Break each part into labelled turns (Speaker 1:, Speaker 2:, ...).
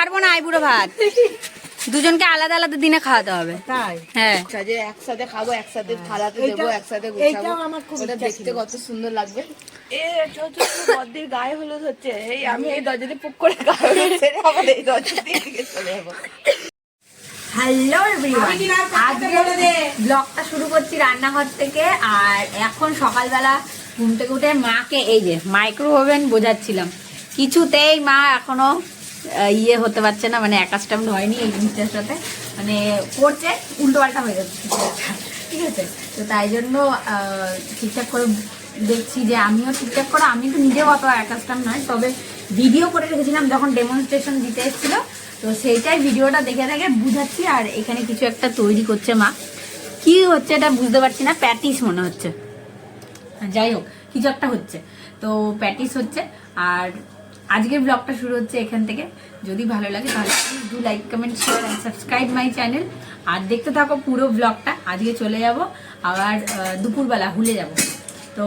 Speaker 1: ছাড়বো না আইবুড়ো ভাত। দুজনকে আলাদা আলাদা দিনে খাওয়াতে হবে।
Speaker 2: তাই?
Speaker 1: হ্যাঁ।
Speaker 3: আচ্ছা যে একসাথে খাব একসাথে থালাতে দেবো একসাথে গুছাবো।
Speaker 2: আমার খুব
Speaker 3: দেখতে কত সুন্দর লাগবে। এ ছোট ছোট বদ্দির গায়ে হলুদ হচ্ছে। এই আমি এই দরজা পুক করে গায়ে হলুদ ছেড়ে এই দরজা দিয়ে চলে যাব।
Speaker 1: হ্যালো এভরিওয়ান আজকে ব্লগটা শুরু করছি রান্নাঘর থেকে আর এখন সকালবেলা ঘুম থেকে উঠে মাকে এই যে মাইক্রো ওভেন বোঝাচ্ছিলাম। কিছুতেই মা এখনও ইয়ে হতে পারছে না মানে অ্যাকাস্টামড হয়নি এই জিনিসটার সাথে। মানে করছে, উল্টো পাল্টা হয়ে যাচ্ছে ঠিক আছে? তো তাই জন্য ঠিকঠাক করে দেখছি যে আমিও ঠিকঠাক করে, আমি তো নিজেও অত অ্যাকাস্টাম নয়, তবে ভিডিও করে রেখেছিলাম যখন ডেমনস্ট্রেশন দিতে এসেছিল। তো সেইটাই ভিডিওটা দেখে দেখে বুঝাচ্ছি, আর এখানে কিছু একটা তৈরি করছে মা। কি হচ্ছে এটা বুঝতে পারছি না, প্যাটিস মনে হচ্ছে। যাই হোক, কিছু একটা হচ্ছে। তো প্যাটিস হচ্ছে, আর আজকের ব্লগটা শুরু হচ্ছে এখান থেকে। যদি ভালো লাগে তাহলে do like comment share and subscribe my channel আর দেখতে থাকো পুরো ব্লগটা আজকে চলে যাব, আবার দুপুরবেলা হুলে যাব। তো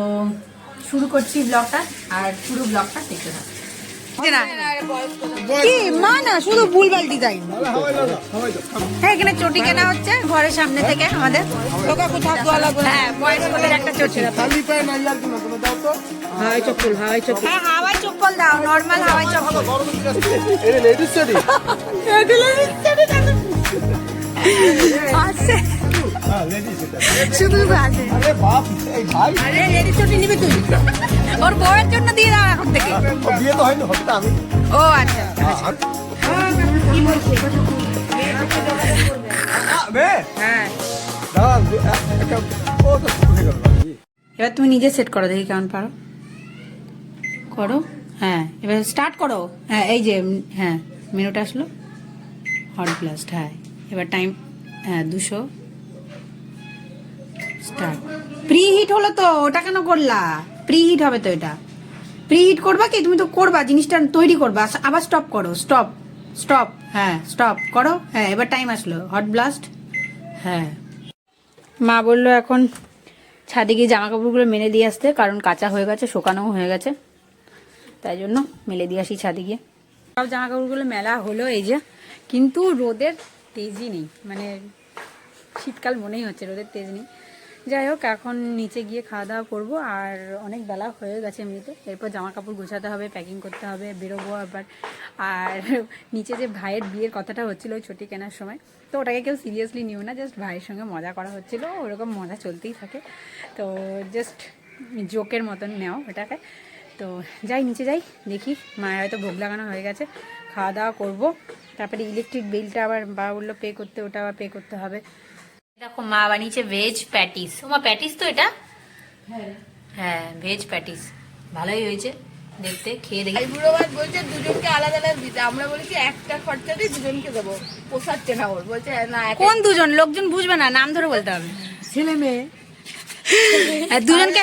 Speaker 1: শুরু করছি ব্লগটা আর পুরো ব্লগটা দেখতে থাকো। কি? মা না শুধু ভুলভাল ডিজাইন হ্যাঁ এখানে চটি কেনা হচ্ছে ঘরের সামনে থেকে আমাদের।
Speaker 3: তোকে কোথাও দোয়া লাগবে
Speaker 1: হ্যাঁ বয়স্কদের একটা চটি।
Speaker 3: হাই চপ্পল হাই চপ্পল।
Speaker 1: হ্যাঁ হাওয়াই চপ্পল দাও নর্মাল হাওয়াই চপ্পল। আছে। শুধু আছে আরে লেডি চটি নিবি তুই। ওর বউয়ের জন্য দিয়ে দাও এখন থেকে?
Speaker 4: বিয়ে তো হয়নি হবে আমি
Speaker 1: ও আচ্ছা হ্যাঁ।
Speaker 4: শুরু হয়ে নাকি?
Speaker 1: এবার তুমি নিজে সেট করো দেখি কেমন পারো। করো? হ্যাঁ এবার স্টার্ট করো। হ্যাঁ এই যে হ্যাঁ মিনিট আসলো। হট ব্লাস্ট হ্যাঁ। এবার টাইম হ্যাঁ দুশো। স্টার্ট প্রি হিট হলো তো, ওটা কেন করলা? প্রি হিট হবে তো এটা। প্রি হিট করবা কি? তুমি তো করবা, জিনিসটা তৈরি করবা। আবার স্টপ করো স্টপ স্টপ হ্যাঁ স্টপ করো হ্যাঁ এবার টাইম আসলো। হট ব্লাস্ট হ্যাঁ। মা বলল এখন ছাদে গিয়ে জামা কাপড়গুলো মেলে দিয়ে আসতে, কারণ কাঁচা হয়ে গেছে, শুকানোও হয়ে গেছে। তাই জন্য মেলে দিয়ে আসি ছাদে গিয়ে। সব জামা কাপড়গুলো মেলা হলো এই যে, কিন্তু রোদের তেজই নেই। মানে শীতকাল মনেই হচ্ছে, রোদের তেজ নেই। যাই হোক, এখন নিচে গিয়ে খাওয়া দাওয়া করব। আর অনেক বেলা হয়ে গেছে এমনিতে। এরপর জামা কাপড় গোছাতে হবে প্যাকিং করতে হবে, বেরোবো আবার। আর নিচে যে ভাইয়ের বিয়ের কথাটা হচ্ছিল ওই ছুটি কেনার সময়, তো ওটাকে কেউ সিরিয়াসলি নিও না জাস্ট ভাইয়ের সঙ্গে মজা করা হচ্ছিল। ওরকম মজা চলতেই থাকে। তো জাস্ট জোকের মতন নেও ওটাকে। তো যাই, নিচে যাই, দেখি। মায়ের হয়তো ভোগ লাগানো হয়ে গেছে। খাওয়া দাওয়া করব। তারপরে ইলেকট্রিক বিলটা আবার বাবা বলল পে করতে, ওটা আবার পে করতে হবে। দেখো মা বানিয়েছে ভেজ প্যাটিস ওমা প্যাটিস তো এটা? হ্যাঁ। ভেজ প্যাটিস ভালোই হয়েছে দেখতে খেয়ে দেখি।
Speaker 3: বুড়ো ভাত বলছে দুজনকে আলাদা আলাদা দিতে। আমরা বলেছি একটা খরচা দিয়ে দুজনকে দেবো। পোষাচ্ছে না ওর। বলছে না
Speaker 1: কোন দুজন? লোকজন বুঝবে না নাম ধরে বলতে হবে।
Speaker 2: ছেলে মেয়ে।
Speaker 1: আর দুজনকে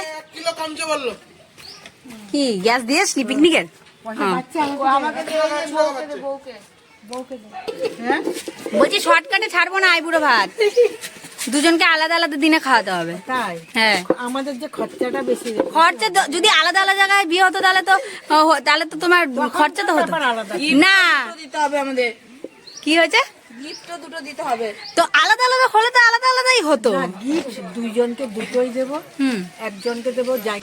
Speaker 1: কি গ্যাস দিয়েছি পিকনিকের?
Speaker 2: বাচ্চা
Speaker 3: ও আমাকে দিয়ে বলছে
Speaker 2: হ্যাঁ
Speaker 1: শর্টকাটে ছাড়বো না আইবুড়ো ভাত। দুজনকে আলাদা আলাদা দিনে খাওয়াতে হবে।
Speaker 2: তাই?
Speaker 1: হ্যাঁ।
Speaker 2: আমাদের যে খরচাটা বেশি
Speaker 1: খরচা যদি আলাদা আলাদা জায়গায় বিয়ে হতো তাহলে তো তাহলে তো তোমার খরচা তো হতো। না।
Speaker 3: দিতে হবে আমাদের।
Speaker 1: কি হয়েছে?
Speaker 3: গিফটও দুটো দিতে হবে।
Speaker 1: তো আলাদা আলাদা হলে তো আলাদা আলাদাই হতো।
Speaker 2: গিফট দুইজনকে দুটোই দেবো
Speaker 1: হুম।
Speaker 2: একজনকে দেবো যাই।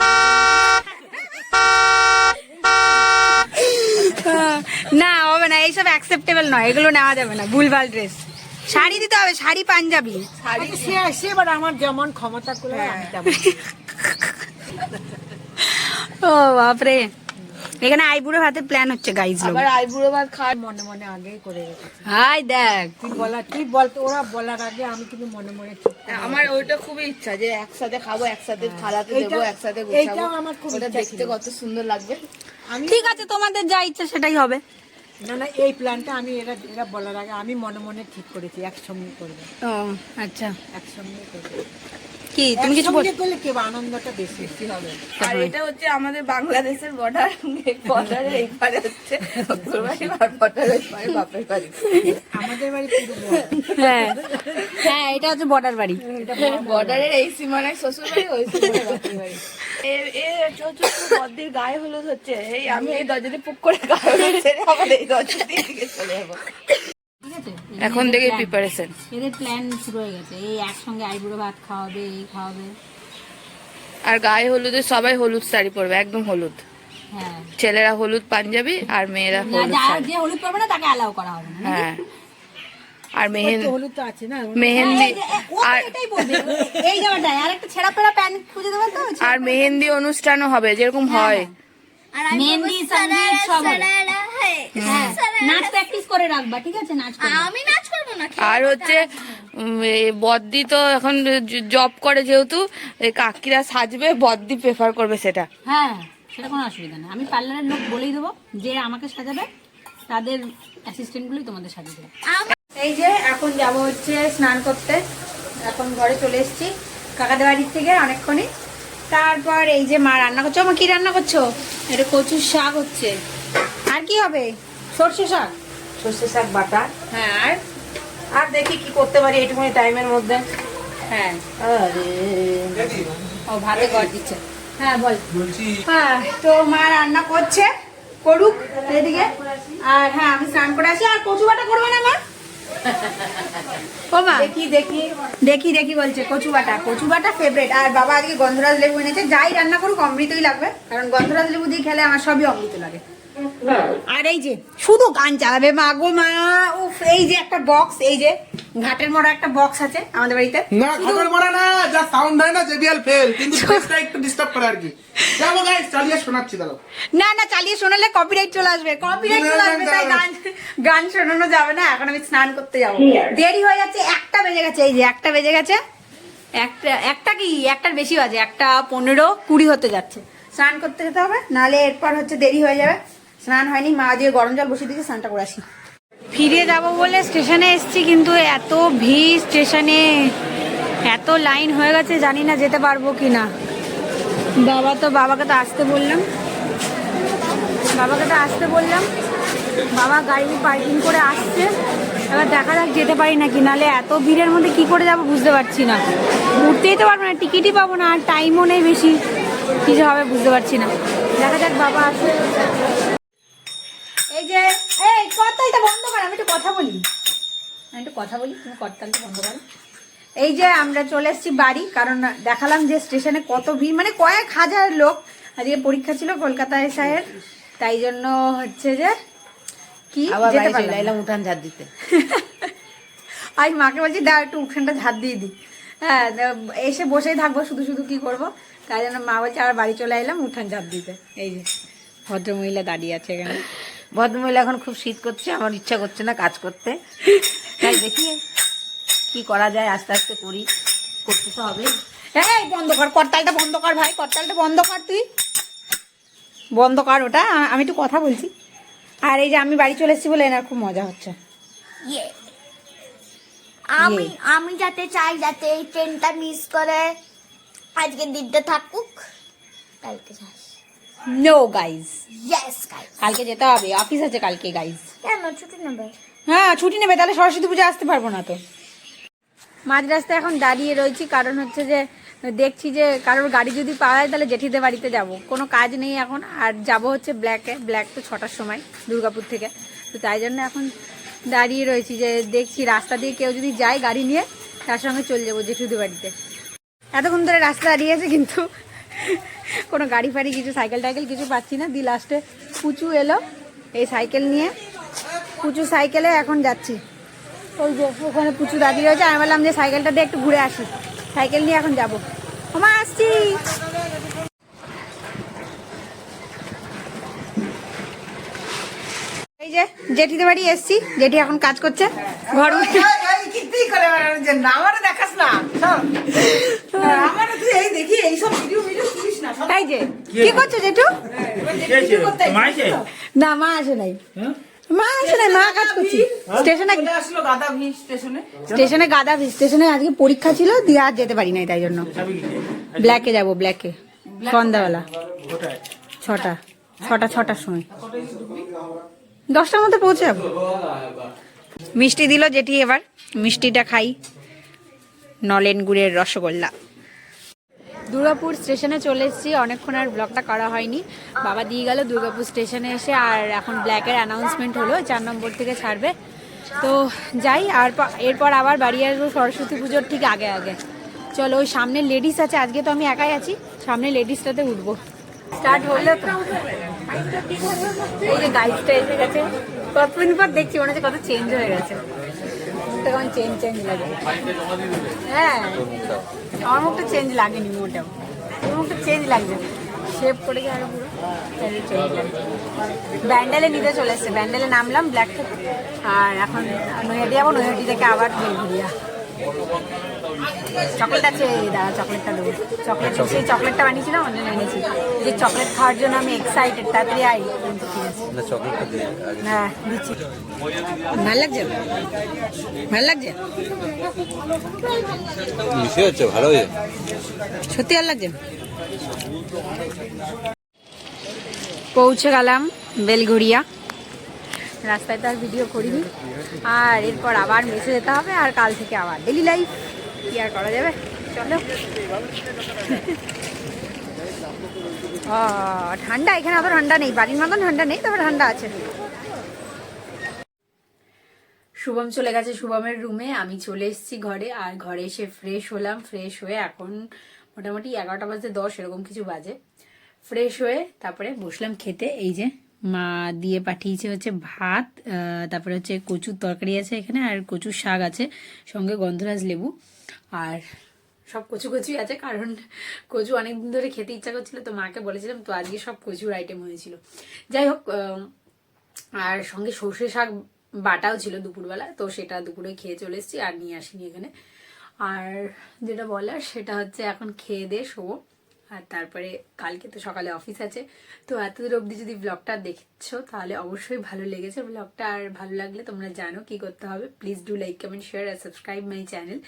Speaker 1: না হবে না এইসব অ্যাকসেপ্টেবল নয় এগুলো নেওয়া যাবে না ভুলভাল ড্রেস শাড়ি দিতে হবে শাড়ি পাঞ্জাবি।
Speaker 2: আচ্ছা, সে সে এবার আমার যেমন ক্ষমতা করে আমি তেমন।
Speaker 1: ও বাপরে। এখানে আইবুড়ো ভাতের প্ল্যান হচ্ছে গাইজ
Speaker 3: আবার আই বুড়ো ভাত খাওয়ার
Speaker 2: মনে মনে আগেই করে রেখেছি।
Speaker 1: হাই দেখ।
Speaker 2: তুই বলা তুই বলতে ওরা বলার আগে আমি কিন্তু মনে মনে
Speaker 3: আমার ওইটা খুবই ইচ্ছা যে একসাথে খাব একসাথে থালাতে
Speaker 2: এইটা-
Speaker 3: দেবো একসাথে
Speaker 2: এইটাও
Speaker 3: গোছাবো।
Speaker 2: আমার খুব ইচ্ছা
Speaker 3: দেখতে কত সুন্দর লাগবে।
Speaker 1: ঠিক আছে তোমাদের যা ইচ্ছা সেটাই হবে।
Speaker 2: না না এই প্ল্যানটা আমি এরা এরা বলার আগে আমি মনে মনে ঠিক করেছি একসঙ্গে করব।
Speaker 1: ও আচ্ছা।
Speaker 2: একসঙ্গে করব।
Speaker 1: কি? তুমি কিছু বল
Speaker 2: করলে কি আনন্দটা বেশি বেশি হবে।
Speaker 3: আর এটা হচ্ছে আমাদের বাংলাদেশের বর্ডার বর্ডারের এই পারে হচ্ছে শ্বশুর বাড়ি আর বর্ডারের পারে বাপের বাড়ি।
Speaker 2: আমাদের বাড়ি পুরো
Speaker 1: হ্যাঁ। হ্যাঁ এটা হচ্ছে বর্ডার বাড়ি।
Speaker 3: বর্ডারের এই সীমানায় শ্বশুর বাড়ি ওই সীমানায় বাপের বাড়ি। বদ্দির গায়ে হলুদ হচ্ছে। এই আমি এই দরজা দিয়ে পুক করে গায়ে হলুদ ছেড়ে আবার এই দরজা দিয়ে চলে যাব। এখন থেকে প্রিপারেশন
Speaker 1: এদের প্ল্যান শুরু হয়ে গেছে। এই একসঙ্গে আইবুড়ো ভাত খাওয়াবে এই খাওয়াবে।
Speaker 3: আর গায়ে হলুদে সবাই হলুদ শাড়ি পরবে একদম হলুদ।
Speaker 1: হ্যাঁ।
Speaker 3: ছেলেরা হলুদ পাঞ্জাবি আর মেয়েরা হলুদ
Speaker 1: যে হলুদ পরবে না তাকে অ্যালাউ করা হবে না
Speaker 3: হ্যাঁ। আর মেহেন
Speaker 2: তো হলুদ তো আছে না
Speaker 3: মেহেন্দি
Speaker 1: এই যে, এ, ও তো
Speaker 3: আর
Speaker 1: এই আর একটা ছেঁড়া পেড়া প্যান্ট খুঁজে দেবে তো
Speaker 3: আর মেহেন্দি অনুষ্ঠানও হবে যেরকম হয়।
Speaker 1: মেহেন্দি সংগীত সব হ্যাঁ নাচ প্র্যাকটিস করে রাখবা ঠিক আছে? নাচ
Speaker 5: আমি নাচ করব না
Speaker 3: আর হচ্ছে বদ্দি তো এখন জব করে যেহেতু কাকিরা সাজবে বদ্দি প্রেফার করবে সেটা।
Speaker 1: হ্যাঁ সেটা কোনো অসুবিধা নেই। আমি পার্লারের লোক বলেই দেবো যে আমাকে সাজাবে তাদের অ্যাসিস্ট্যান্টগুলোই তোমাদের সাজিয়ে দেবে। এই যে এখন যাব হচ্ছে স্নান করতে। এখন ঘরে চলে এসেছি কাকাদের বাড়ির থেকে অনেকক্ষণই। তারপর এই যে মা রান্না করছ মা কি রান্না করছ? এটা কচুর শাক হচ্ছে। আর কি হবে? সর্ষে শাক?
Speaker 2: সর্ষে শাক বাটা।
Speaker 1: হ্যাঁ আর?
Speaker 2: আর দেখি কি করতে পারি এইটুকুনি টাইমের মধ্যে।
Speaker 1: হ্যাঁ।
Speaker 2: আরে।
Speaker 1: ও ভাতে গড় দিচ্ছে। হ্যাঁ বল।
Speaker 4: বলছি
Speaker 1: হ্যাঁ তো মা রান্না করছে করুক এদিকে আর হ্যাঁ আমি স্নান করে আসি আর কচু বাটা করবে না মা?
Speaker 2: দেখি দেখি।
Speaker 1: দেখি দেখি বলছে কচু বাটা কচু বাটা ফেভারিট আর বাবা আজকে গন্ধরাজ লেবু এনেছে। যাই রান্না করুক, অমৃতই লাগবে। কারণ গন্ধরাজ লেবু দিয়ে খেলে আমার সবই অমৃত লাগে। আর এই যে শুধু গান চালাবে মা গো মা। উফ এই যে একটা বক্স এই যে ঘাটের মোড়া একটা বক্স আছে আমাদের বাড়িতে।
Speaker 4: না খবর মারা না যা সাউন্ড হয় না জেবিএল ফেল কিন্তু ভয়েসটা একটু ডিস্টার্ব করে আর কি। যাব গাইস চালিয়ে শোনাচ্ছি দাঁড়াও।
Speaker 1: না না চালিয়ে শোনালে কপিরাইট চলে আসবে কপিরাইট চলে আসবে তাই গান গান শোনানো যাবে না এখন আমি স্নান করতে যাব। দেরি হয়ে যাচ্ছে একটা বেজে গেছে এই যে একটা বেজে গেছে। একটা একটা কি একটার বেশি বাজে একটা পনেরো কুড়ি হতে যাচ্ছে। স্নান করতে যেতে হবে নাহলে এরপর হচ্ছে দেরি হয়ে যাবে। স্নান হয়নি, মা দিয়ে গরম জল বসিয়ে দিয়েছে, স্নানটা করে আসি। ফিরে যাব বলে স্টেশনে এসেছি, কিন্তু এত ভিড় স্টেশনে। এত লাইন হয়ে গেছে, জানি না যেতে পারব কি না বাবা তো, বাবাকে তো আসতে বললাম। বাবাকে তো আসতে বললাম। বাবা গাড়ি পার্কিং করে আসছে। এবার দেখা যাক যেতে পারি নাকি নাহলে এত ভিড়ের মধ্যে কি করে যাব বুঝতে পারছি না। ঘুরতেই তো পারব না, টিকিটই পাবো না, আর টাইমও নেই বেশি। কিছু হবে বুঝতে পারছি না। দেখা যাক বাবা আসে। এই যে এই করতালটা বন্ধ কর আমি একটু কথা বলি। আমি একটু কথা বলি তুমি করতালটা বন্ধ করো। এই যে আমরা চলে এসেছি বাড়ি কারণ দেখালাম যে স্টেশনে কত ভিড় মানে কয়েক হাজার লোক। আজকে পরীক্ষা ছিল কলকাতায় সাহের তাই জন্য হচ্ছে যে কি যেতে পারলাম
Speaker 2: উঠান ঝাড় দিতে।
Speaker 1: আমি মাকে বলছি দাও একটু উঠানটা ঝাড় দিয়ে দিই হ্যাঁ এসে বসেই থাকব শুধু শুধু কি করব। তাই জন্য মা বলছে আবার বাড়ি চলে এলাম উঠান ঝাড় দিতে। এই যে ভদ্রমহিলা দাঁড়িয়ে আছে এখানে।
Speaker 2: ভদ্রমহিলা এখন খুব শীত করছে আমার ইচ্ছা করছে না কাজ করতে। তাই দেখি কি করা যায় আস্তে আস্তে করি করতে তো হবে।
Speaker 1: এই বন্ধ কর করতালটা বন্ধ কর ভাই করতালটা বন্ধ কর তুই। বন্ধ কর ওটা আমি একটু কথা বলছি। আর এই যে আমি বাড়ি চলে এসেছি বলে এনার খুব মজা হচ্ছে।
Speaker 5: ইয়ে আমি আমি যাতে চাই যাতে এই ট্রেনটা মিস করে আজকের দিনটা থাকুক কালকে যাস।
Speaker 1: নো গাইজ
Speaker 5: ইয়েস গাইস
Speaker 1: কালকে যেতে হবে অফিস আছে কালকে গাইজ
Speaker 5: কেন? ছুটি নেবে?
Speaker 1: হ্যাঁ ছুটি নেবে তাহলে সরস্বতী পুজো আসতে পারব না তো। মাঝ রাস্তায় এখন দাঁড়িয়ে রয়েছি কারণ হচ্ছে যে দেখছি যে কারোর গাড়ি যদি পাওয়া যায় তাহলে জেঠিদের বাড়িতে যাব। কোনো কাজ নেই এখন আর যাব হচ্ছে ব্ল্যাকে ব্ল্যাক তো ছটার সময় দুর্গাপুর থেকে। তো তাই জন্য এখন দাঁড়িয়ে রয়েছি যে দেখছি রাস্তা দিয়ে কেউ যদি যায় গাড়ি নিয়ে তার সঙ্গে চলে যাব জেঠুদের বাড়িতে। এতক্ষণ ধরে রাস্তা দাঁড়িয়ে আছে কিন্তু কোনো গাড়ি ফাড়ি কিছু, সাইকেল টাইকেল কিছু পাচ্ছি না। দি লাস্টে পুচু এলো, এই সাইকেল নিয়ে। পুচু সাইকেলে এখন যাচ্ছি। ওই যে ওখানে পুচু দাঁড়িয়ে রয়েছে, আমি বললাম যে সাইকেলটা দিয়ে একটু ঘুরে আসি। সাইকেল নিয়ে এখন যাব। আমার আসছি। এই যে জেঠিদের বাড়ি এসছি, জেঠি এখন কাজ করছে। ঘর
Speaker 2: করে বেড়ানোর জন্য আমারও দেখাস না আমার তুই এই দেখি এইসব ভিডিও ভিডিও করিস না
Speaker 1: এই যে কি করছ জেঠু? না মা আসে নাই। মা আসে নাই মা কাজ করছি। স্টেশনে
Speaker 2: আসলো গাদা ভি স্টেশনে।
Speaker 1: স্টেশনে গাদা স্টেশনে আজকে পরীক্ষা ছিল দিয়ে আর যেতে পারি নাই তাই জন্য। ব্ল্যাকে যাব ব্ল্যাকে। সন্ধ্যাবেলা। ছটা ছটা ছটার সময়। দশটার মধ্যে পৌঁছে যাব। মিষ্টি দিল যেটি এবার। মিষ্টিটা খাই। নলেন গুড়ের রসগোল্লা। দুর্গাপুর স্টেশনে চলে এসেছি। অনেকক্ষণ আর ব্লগটা করা হয়নি। বাবা দিয়ে গেল দুর্গাপুর স্টেশনে এসে আর এখন ব্ল্যাকের অ্যানাউন্সমেন্ট হলো। চার নম্বর থেকে ছাড়বে। তো যাই, আর এরপর আবার বাড়ি আসব সরস্বতী পুজোর ঠিক আগে আগে। চলো, ওই সামনে লেডিস আছে। আজকে তো আমি একাই আছি। সামনে লেডিসটাতে উঠবো। স্টার্ট হলো তো? এই যে গাইডটা এসে গেছে। কতদিন পর দেখছি, মনে হচ্ছে কত চেঞ্জ হয়ে গেছে। কেমন চেঞ্জ চেঞ্জ লাগে। হ্যাঁ আমার মুখটা চেঞ্জ লাগেনি মোটেও। তোর মুখটা চেঞ্জ লাগছে। শেপ করে গিয়ে আরও পুরো ব্যান্ডেলে নিতে চলে এসছে। ব্যান্ডেলে নামলাম ব্ল্যাক থেকে। আর এখন নৈহাটি যাব, নৈহাটি থেকে আবার বেলঘুরিয়া চকলেট আছে দাঁড়া চকলেটটা দেবো। চকলেট সেই চকলেটটা বানিয়েছিলাম অন্য এনেছি। যে চকলেট খাওয়ার জন্য আমি এক্সাইটেড তাড়াতাড়ি আই হ্যাঁ দিচ্ছি। ভালো লাগছে? ভালো লাগছে?
Speaker 6: হচ্ছে ভালো
Speaker 1: সত্যি ভালো লাগছে? পৌঁছে গেলাম বেলঘড়িয়া। রাস্তায় তো আর ভিডিও করিনি। আর এরপর আবার মেসে যেতে হবে আর কাল থেকে আবার ডেলি লাইফ কি আর করা যাবে? চলো। ঠান্ডা, এখানে অত ঠান্ডা নেই। বাড়ির মতন ঠান্ডা নেই, তবে ঠান্ডা আছে। শুভম চলে গেছে শুভমের রুমে আমি চলে এসেছি ঘরে, আর ঘরে এসে ফ্রেশ হলাম। ফ্রেশ হয়ে এখন মোটামুটি এগারোটা বাজে দশ, এরকম কিছু বাজে। ফ্রেশ হয়ে তারপরে বসলাম খেতে। এই যে মা দিয়ে পাঠিয়েছে হচ্ছে ভাত তারপরে হচ্ছে কচুর তরকারি আছে এখানে আর কচুর শাক আছে, সঙ্গে গন্ধরাজ লেবু। আর সব কচু কচুই আছে, কারণ কচু অনেকদিন ধরে খেতে ইচ্ছা করছিল, তো মাকে বলেছিলাম, তো আজকে সব কচুর আইটেম হয়েছিল। যাই হোক আর সঙ্গে সর্ষে শাক বাটাও ছিল দুপুরবেলা, তো সেটা দুপুরে খেয়ে চলে এসেছি আর নিয়ে আসিনি এখানে। আর যেটা বলার, সেটা হচ্ছে এখন খেয়ে দিয়ে শোবো। আর তারপরে কালকে তো সকালে অফিস আছে। তো এতদূর অবধি যদি ব্লগটা দেখছ, তাহলে অবশ্যই ভালো লেগেছে। ব্লগটা আর ভালো লাগলে তোমরা জানো কি করতে হবে। Please do like comment share R subscribe my channel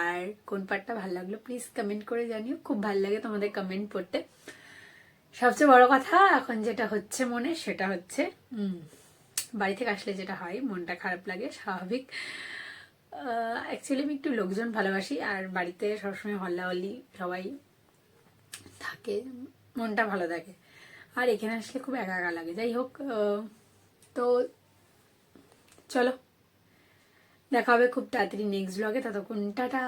Speaker 1: আর কোন পার্টটা ভালো লাগল প্লিজ কমেন্ট করে জানিও। খুব ভালো লাগে তোমাদের কমেন্ট পড়তে। সবচেয়ে বড় কথা এখন যেটা হচ্ছে মনে, সেটা হচ্ছে বাড়ি থেকে আসলে যেটা হয়, মনটা খারাপ লাগে, স্বাভাবিক। অ্যাকচুয়ালি আমি একটু লোকজন ভালোবাসি, আর বাড়িতে সবসময় হল্লাহল্লি সবাই থাকে, মনটা ভালো থাকে। আর এখানে আসলে খুব একা একা লাগে। যাই হোক তো চলো, দেখা হবে খুব তাড়াতাড়ি নেক্সট ব্লগে ততক্ষণ টাটা।